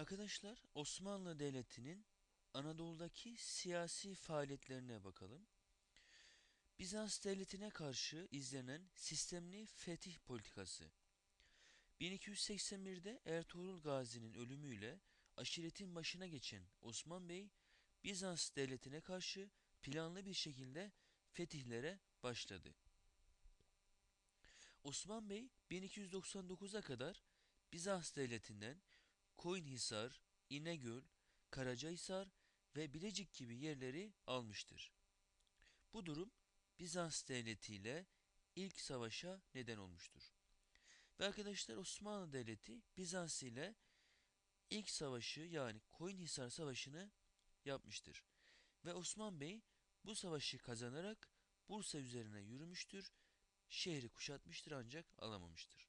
Arkadaşlar Osmanlı Devleti'nin Anadolu'daki siyasi faaliyetlerine bakalım. Bizans Devleti'ne karşı izlenen sistemli fetih politikası. 1281'de Ertuğrul Gazi'nin ölümüyle aşiretin başına geçen Osman Bey, Bizans Devleti'ne karşı planlı bir şekilde fetihlere başladı. Osman Bey 1299'a kadar Bizans Devleti'nden Koyunhisar, İnegöl, Karacahisar ve Bilecik gibi yerleri almıştır. Bu durum Bizans Devleti ile ilk savaşa neden olmuştur. Ve arkadaşlar Osmanlı Devleti Bizans ile ilk savaşı yani Koyunhisar Savaşı'nı yapmıştır. Ve Osman Bey bu savaşı kazanarak Bursa üzerine yürümüştür, şehri kuşatmıştır ancak alamamıştır.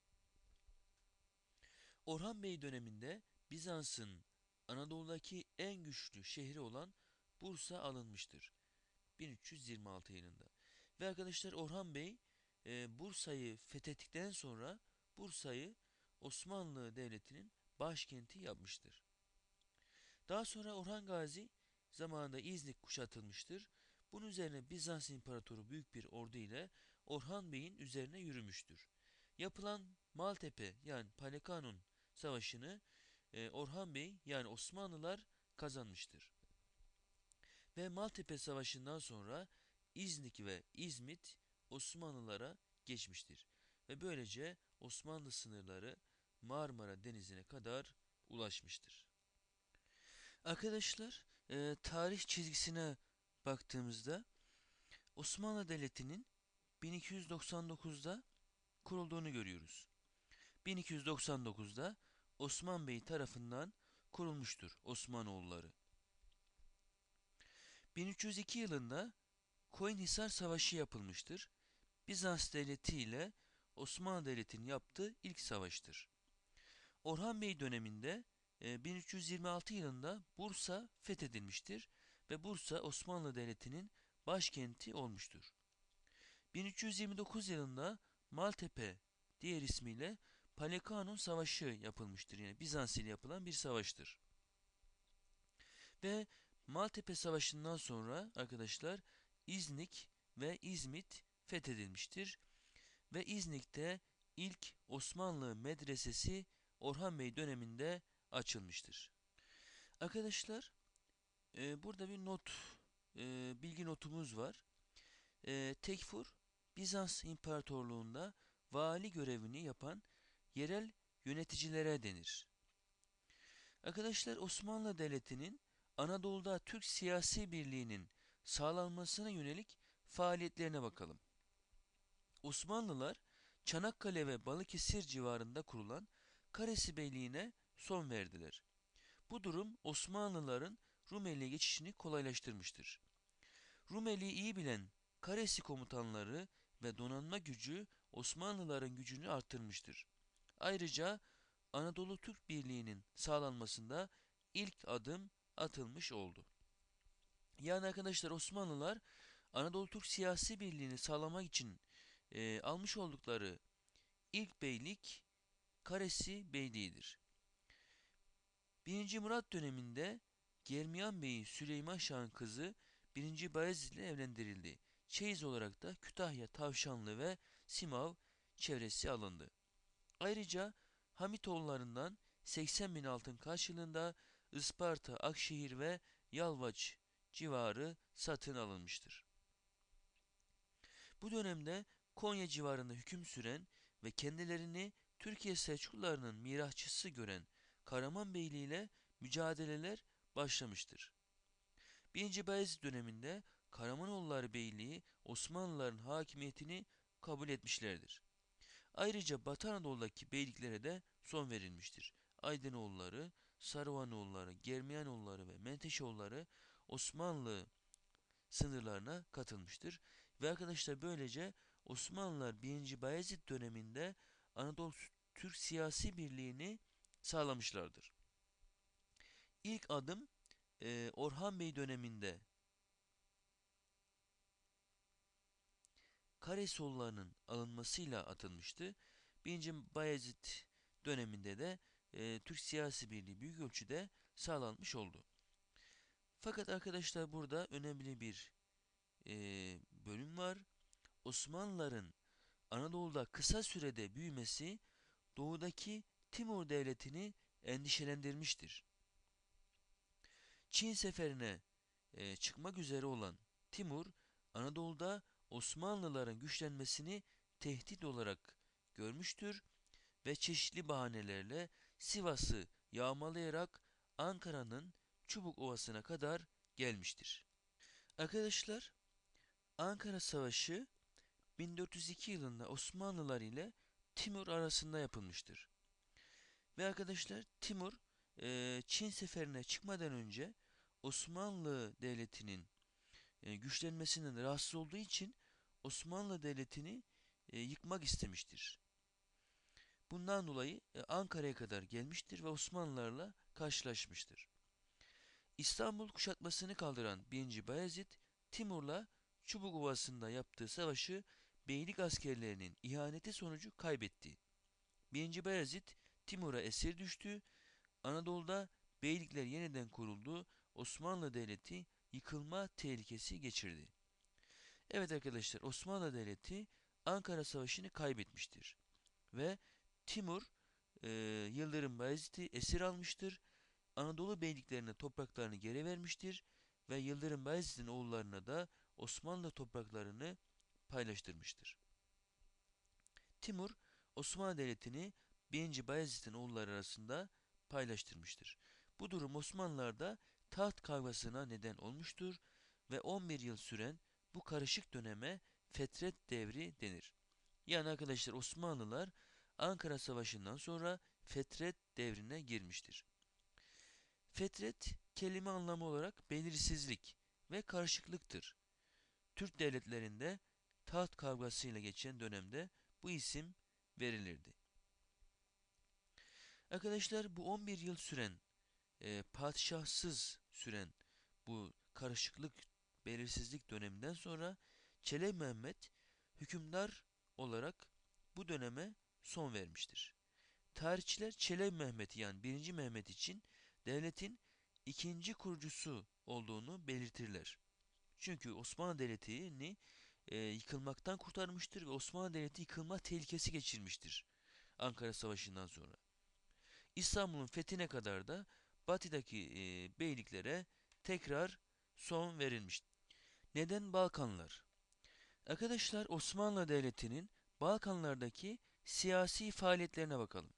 Orhan Bey döneminde Bizans'ın Anadolu'daki en güçlü şehri olan Bursa alınmıştır. 1326 yılında. Ve arkadaşlar Orhan Bey e, Bursa'yı fethettikten sonra Bursa'yı Osmanlı Devleti'nin başkenti yapmıştır. Daha sonra Orhan Gazi zamanında İznik kuşatılmıştır. Bunun üzerine Bizans İmparatoru büyük bir ordu ile Orhan Bey'in üzerine yürümüştür. Yapılan Maltepe yani Palekanon Savaşı'nı e, Orhan Bey yani Osmanlılar kazanmıştır. Ve Maltepe Savaşı'ndan sonra İznik ve İzmit Osmanlılara geçmiştir. Ve böylece Osmanlı sınırları Marmara Denizi'ne kadar ulaşmıştır. Arkadaşlar e, tarih çizgisine baktığımızda Osmanlı Devleti'nin 1299'da kurulduğunu görüyoruz. 1299'da Osman Bey tarafından kurulmuştur Osmanoğulları. 1302 yılında Koyunhisar Savaşı yapılmıştır. Bizans Devleti ile Osmanlı Devleti'nin yaptığı ilk savaştır. Orhan Bey döneminde 1326 e, yılında Bursa fethedilmiştir ve Bursa Osmanlı Devleti'nin başkenti olmuştur. 1329 yılında Maltepe diğer ismiyle Palekanon Savaşı yapılmıştır. Yani Bizans ile yapılan bir savaştır. Ve Maltepe Savaşı'ndan sonra arkadaşlar İznik ve İzmit fethedilmiştir. Ve İznik'te ilk Osmanlı medresesi Orhan Bey döneminde açılmıştır. Arkadaşlar e, burada bir not, e, bilgi notumuz var. E, Tekfur Bizans İmparatorluğu'nda vali görevini yapan yerel yöneticilere denir. Arkadaşlar Osmanlı Devleti'nin Anadolu'da Türk siyasi birliğinin sağlanmasına yönelik faaliyetlerine bakalım. Osmanlılar Çanakkale ve Balıkesir civarında kurulan Karesi Beyliği'ne son verdiler. Bu durum Osmanlıların Rumeli'ye geçişini kolaylaştırmıştır. Rumeli'yi iyi bilen Karesi komutanları ve donanma gücü Osmanlıların gücünü arttırmıştır. Ayrıca Anadolu Türk Birliği'nin sağlanmasında ilk adım atılmış oldu. Yani arkadaşlar Osmanlılar Anadolu Türk siyasi birliğini sağlamak için e, almış oldukları ilk beylik Karesi Beyliği'dir. 1. Murat döneminde Germiyan Bey'in Süleyman Şah'ın kızı 1. Bayezid ile evlendirildi. Çeyiz olarak da Kütahya, Tavşanlı ve Simav çevresi alındı. Ayrıca Hamitoğullarından 80 bin altın karşılığında Isparta, Akşehir ve Yalvaç civarı satın alınmıştır. Bu dönemde Konya civarında hüküm süren ve kendilerini Türkiye Selçuklularının mirahçısı gören Karaman Beyliği ile mücadeleler başlamıştır. 1. Bayezid döneminde Karamanoğulları Beyliği Osmanlıların hakimiyetini kabul etmişlerdir. Ayrıca Batı Anadolu'daki beyliklere de son verilmiştir. Aydınoğulları, Sarıvanoğulları, Germiyanoğulları ve Menteşoğulları Osmanlı sınırlarına katılmıştır. Ve arkadaşlar böylece Osmanlılar 1. Bayezid döneminde Anadolu Türk siyasi birliğini sağlamışlardır. İlk adım Orhan Bey döneminde Karesollarının alınmasıyla atılmıştı. 1. Bayezid döneminde de e, Türk siyasi birliği büyük ölçüde sağlanmış oldu. Fakat arkadaşlar burada önemli bir e, bölüm var. Osmanlıların Anadolu'da kısa sürede büyümesi doğudaki Timur devletini endişelendirmiştir. Çin seferine e, çıkmak üzere olan Timur, Anadolu'da Osmanlıların güçlenmesini tehdit olarak görmüştür ve çeşitli bahanelerle Sivas'ı yağmalayarak Ankara'nın Çubuk Ovası'na kadar gelmiştir. Arkadaşlar, Ankara Savaşı 1402 yılında Osmanlılar ile Timur arasında yapılmıştır. Ve arkadaşlar Timur e, Çin seferine çıkmadan önce Osmanlı Devleti'nin e, güçlenmesinden rahatsız olduğu için Osmanlı Devleti'ni e, yıkmak istemiştir. Bundan dolayı e, Ankara'ya kadar gelmiştir ve Osmanlılarla karşılaşmıştır. İstanbul kuşatmasını kaldıran 1. Bayezid, Timur'la Çubuk Ovası'nda yaptığı savaşı beylik askerlerinin ihaneti sonucu kaybetti. 1. Bayezid, Timur'a esir düştü, Anadolu'da beylikler yeniden kuruldu, Osmanlı Devleti yıkılma tehlikesi geçirdi. Evet arkadaşlar Osmanlı Devleti Ankara Savaşı'nı kaybetmiştir. Ve Timur e, Yıldırım Bayezid'i esir almıştır. Anadolu beyliklerine topraklarını geri vermiştir. Ve Yıldırım Bayezid'in oğullarına da Osmanlı topraklarını paylaştırmıştır. Timur Osmanlı Devleti'ni 1. Bayezid'in oğulları arasında paylaştırmıştır. Bu durum Osmanlılar'da taht kavgasına neden olmuştur ve 11 yıl süren bu karışık döneme Fetret devri denir. Yani arkadaşlar Osmanlılar Ankara Savaşı'ndan sonra Fetret devrine girmiştir. Fetret kelime anlamı olarak belirsizlik ve karışıklıktır. Türk devletlerinde taht kavgasıyla geçen dönemde bu isim verilirdi. Arkadaşlar bu 11 yıl süren e, padişahsız süren bu karışıklık, belirsizlik döneminden sonra Çelebi Mehmet hükümdar olarak bu döneme son vermiştir. Tarihçiler Çelebi Mehmet yani 1. Mehmet için devletin ikinci kurucusu olduğunu belirtirler. Çünkü Osmanlı Devleti'ni e, yıkılmaktan kurtarmıştır ve Osmanlı Devleti yıkılma tehlikesi geçirmiştir Ankara Savaşı'ndan sonra. İstanbul'un fethine kadar da batıdaki e, beyliklere tekrar son verilmiştir. Neden Balkanlar? Arkadaşlar Osmanlı Devleti'nin Balkanlardaki siyasi faaliyetlerine bakalım.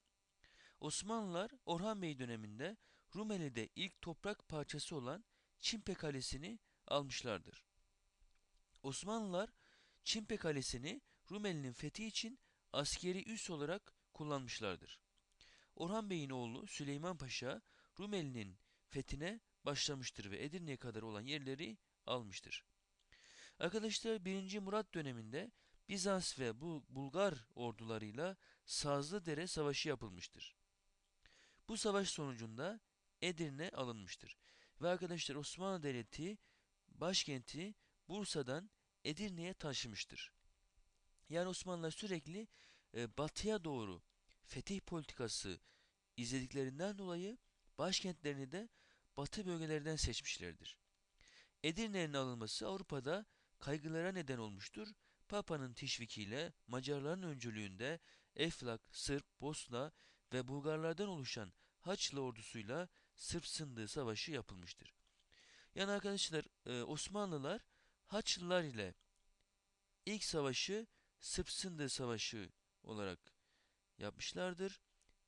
Osmanlılar Orhan Bey döneminde Rumeli'de ilk toprak parçası olan Çimpe Kalesi'ni almışlardır. Osmanlılar Çimpe Kalesi'ni Rumeli'nin fethi için askeri üs olarak kullanmışlardır. Orhan Bey'in oğlu Süleyman Paşa Rumeli'nin fethine başlamıştır ve Edirne'ye kadar olan yerleri almıştır. Arkadaşlar 1. Murat döneminde Bizans ve bu Bulgar ordularıyla Sazlıdere Savaşı yapılmıştır. Bu savaş sonucunda Edirne alınmıştır. Ve arkadaşlar Osmanlı Devleti başkenti Bursa'dan Edirne'ye taşımıştır. Yani Osmanlılar sürekli e, batıya doğru fetih politikası izlediklerinden dolayı başkentlerini de batı bölgelerden seçmişlerdir. Edirne'nin alınması Avrupa'da kaygılara neden olmuştur. Papa'nın teşvikiyle Macarların öncülüğünde Eflak, Sırp, Bosna ve Bulgarlardan oluşan Haçlı ordusuyla Sırp Sındığı Savaşı yapılmıştır. Yani arkadaşlar e, Osmanlılar Haçlılar ile ilk savaşı Sırp Sındığı Savaşı olarak yapmışlardır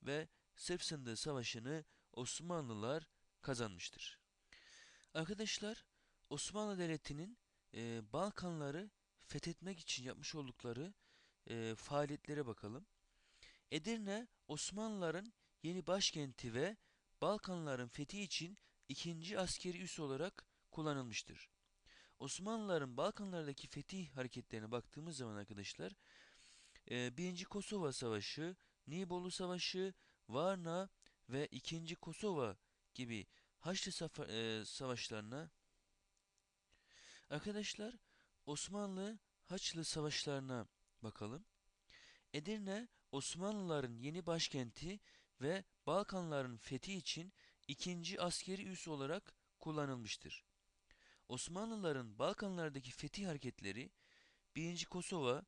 ve Sırp Sındığı Savaşı'nı Osmanlılar kazanmıştır. Arkadaşlar Osmanlı Devleti'nin e, Balkanları fethetmek için yapmış oldukları e, faaliyetlere bakalım. Edirne Osmanlıların yeni başkenti ve Balkanların fethi için ikinci askeri üs olarak kullanılmıştır. Osmanlıların Balkanlardaki fetih hareketlerine baktığımız zaman arkadaşlar e, 1. Kosova Savaşı, Nibolu Savaşı, Varna ve 2. Kosova gibi Haçlı e, savaşlarına Arkadaşlar Osmanlı Haçlı savaşlarına bakalım. Edirne Osmanlıların yeni başkenti ve Balkanların fethi için ikinci askeri üs olarak kullanılmıştır. Osmanlıların Balkanlardaki fetih hareketleri 1. Kosova,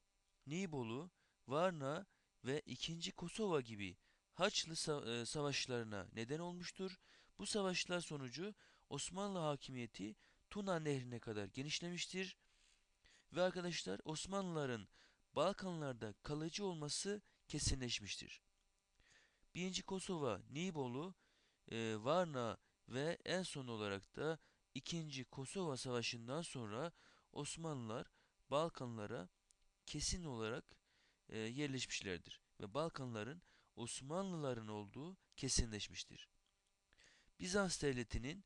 Nibolu, Varna ve 2. Kosova gibi Haçlı e, savaşlarına neden olmuştur. Bu savaşlar sonucu Osmanlı hakimiyeti Tuna Nehri'ne kadar genişlemiştir ve arkadaşlar Osmanlıların Balkanlarda kalıcı olması kesinleşmiştir. 1. Kosova, Nibolu, e, Varna ve en son olarak da 2. Kosova Savaşı'ndan sonra Osmanlılar Balkanlara kesin olarak e, yerleşmişlerdir ve Balkanların Osmanlıların olduğu kesinleşmiştir. Bizans devletinin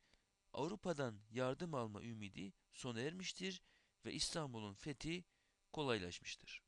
Avrupa'dan yardım alma ümidi sona ermiştir ve İstanbul'un fethi kolaylaşmıştır.